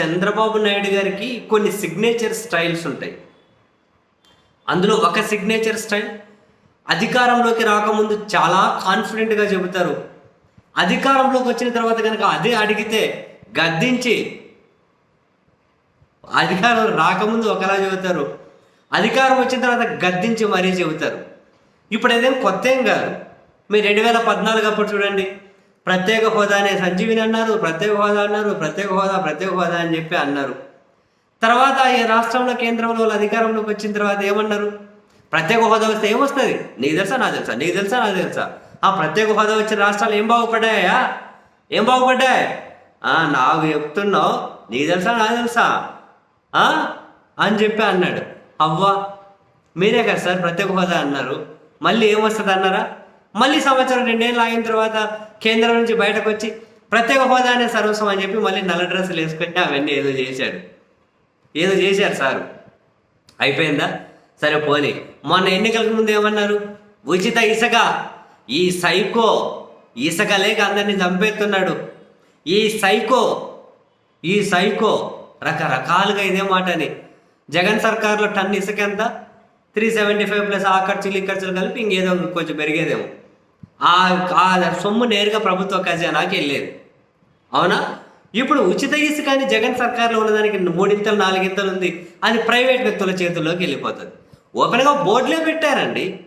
చంద్రబాబు నాయుడు గారికి కొన్ని signature styles ఉంటాయి. అందులో ఒక సిగ్నేచర్ స్టైల్ అధికారంలోకి రాకముందు చాలా కాన్ఫిడెంట్గా చెబుతారు. అధికారంలోకి వచ్చిన తర్వాత కనుక అదే అడిగితే గద్దించి అధికారం రాకముందు ఒకలా చెబుతారు. అధికారం వచ్చిన తర్వాత గద్దించి మరీ చెబుతారు. ఇప్పుడు అదేం కొత్త ఏం కాదు. మీరు రెండు వేల పద్నాలుగు అప్పుడు చూడండి. ప్రత్యేక హోదా అనే సంజీవిని అన్నారు ప్రత్యేక హోదా అన్నారు ప్రత్యేక హోదా ప్రత్యేక హోదా అని చెప్పి అన్నారు. తర్వాత ఈ రాష్ట్రంలో కేంద్రంలో వాళ్ళు అధికారంలోకి వచ్చిన తర్వాత ఏమన్నారు? ప్రత్యేక హోదా వస్తే ఏమొస్తుంది? నీకు తెలుసా నాకు తెలుసా నీకు తెలుసా నాకు తెలుసా? ఆ ప్రత్యేక హోదా వచ్చిన రాష్ట్రాలు ఏం బాగుపడ్డాయా? ఏం బాగుపడ్డాయి? నాకు చెప్తున్నావు నీకు తెలుసా నాకు తెలుసా? అని చెప్పి అన్నాడు. అవ్వా మీరే కదా సార్ ప్రత్యేక హోదా అన్నారు. మళ్ళీ ఏమొస్తుంది అన్నారా మళ్ళీ సంవత్సరం రెండేళ్ళు ఆగిన తర్వాత కేంద్రం నుంచి బయటకు వచ్చి ప్రత్యేక హోదా అనే సర్వస్వం అని చెప్పి మళ్ళీ నల్ల డ్రెస్సులు వేసుకొని అవన్నీ ఏదో చేశాడు. ఏదో చేశారు సారు. అయిపోయిందా? సరే పోనీ. మొన్న ఎన్నికలకు ముందు ఏమన్నారు? ఉచిత ఇసుక. ఈ సైకో ఇసుక లేక అందరినీ చంపేస్తున్నాడు. ఈ సైకో ఈ సైకో రకరకాలుగా ఇదే మాటని జగన్ సర్కార్లో టన్ ఇసుక ఎంత? త్రీ సెవెంటీ ఫైవ్ ప్లస్ ఆ ఖర్చులు ఈ ఖర్చులు కలిపి ఇంకేదో కొంచెం పెరిగేదేమో. ఆ సొమ్ము నేరుగా ప్రభుత్వ ఖజానాకి వెళ్ళేది. అవునా? ఇప్పుడు ఉచిత ఇసుక అని జగన్ సర్కార్లో ఉన్నదానికి మూడింతలు నాలుగింతలు ఉంది. అది ప్రైవేట్ వ్యక్తుల చేతుల్లోకి వెళ్ళిపోతుంది. ఓపెన్గా బోర్డులే పెట్టారండి.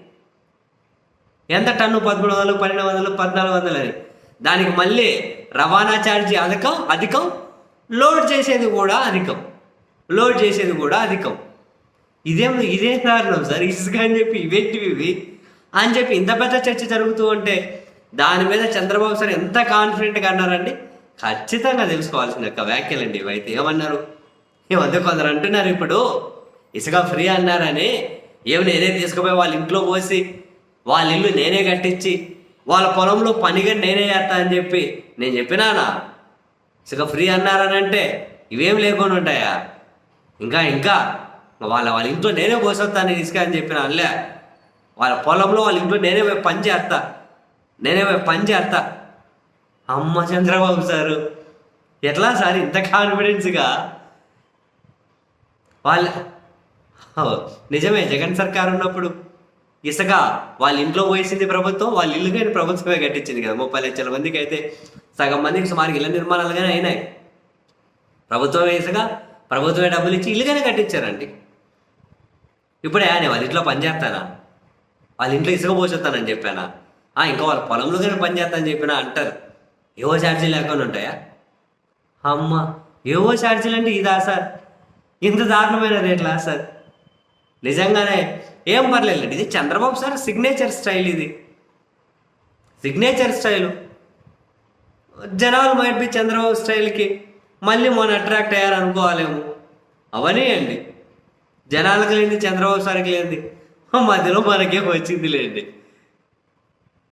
ఎంత టన్ను? పదమూడు వందలు పన్నెండు వందలు పద్నాలుగు వందలు అని. దానికి మళ్ళీ రవాణా ఛార్జీ అధికం అధికం. లోడ్ చేసేది కూడా అధికం. లోడ్ చేసేది కూడా అధికం. ఇదేం ఇదే కారణం సార్? ఇసుక అని చెప్పి ఇవేంటివి ఇవి? అని చెప్పి ఇంత పెద్ద చర్చ జరుగుతూ ఉంటే దాని మీద చంద్రబాబు సార్ ఎంత కాన్ఫిడెంట్గా అన్నారండి? ఖచ్చితంగా తెలుసుకోవాల్సిన యొక్క వ్యాఖ్యలండి ఇవైతే ఏమన్నారు? ఈ మధ్య కొందరు అంటున్నారు ఇప్పుడు. ఇసుక ఫ్రీ అన్నారని. ఏమి నేనే తీసుకుపోయి వాళ్ళ ఇంట్లో పోసి వాళ్ళ ఇల్లు నేనే కట్టించి వాళ్ళ పొలంలో పనిగా నేనే చేస్తా అని చెప్పి నేను చెప్పినానా? ఇసుక ఫ్రీ అన్నారనంటే ఇవేం లేకుండా ఉంటాయా? ఇంకా ఇంకా. వాళ్ళ వాళ్ళ ఇంట్లో నేనే పోసొస్తాను ఇసుక అని చెప్పిన అల్లే వాళ్ళ పొలంలో వాళ్ళ ఇంట్లో నేనే పోయి పని చేస్తా. నేనే పోయి పని చేస్తా. అమ్మ చంద్రబాబు సారు ఎట్లా సార్ ఇంత కాన్ఫిడెన్స్గా వాళ్ళ నిజమే జగన్ సర్కార్ ఉన్నప్పుడు ఇసుక వాళ్ళ ఇంట్లో పోయేసింది ప్రభుత్వం వాళ్ళ ఇల్లు కానీ ప్రభుత్వమే కట్టించింది కదా. ముప్పై లక్షల మందికి అయితే సగం మందికి సుమారు ఇళ్ళ నిర్మాణాలు కానీ అయినాయి. ప్రభుత్వమే ఇసుక ప్రభుత్వమే డబ్బులు ఇచ్చి ఇల్లుగానే కట్టించారండి. ఇప్పుడే నేను వాళ్ళ ఇంట్లో పనిచేస్తానా వాళ్ళ ఇంట్లో ఇసుక పోసేస్తానని చెప్పానా? ఇంకా వాళ్ళ పొలంలో కానీ పని చేస్తానని చెప్పినా అంటారు. ఏవో ఛార్జీలు లేకుండా ఉంటాయా? అమ్మ ఏవో ఛార్జీలు అంటే ఇదా సార్? ఇంత దారుణమైన రేట్లా సార్? నిజంగానే ఏం పర్లేదండి ఇది చంద్రబాబు సార్ సిగ్నేచర్ స్టైల్ ఇది. సిగ్నేచర్ స్టైలు జనాలు మైట్ బి చంద్రబాబు స్టైల్కి మళ్ళీ మొన్న అట్రాక్ట్ అయ్యారనుకోవాలేమో. అనుకోవాలేమో అండి. జనాలకు లేని చంద్రబాబు సార్కి లేనిది. మధ్యలో మనకేం వచ్చింది లేండి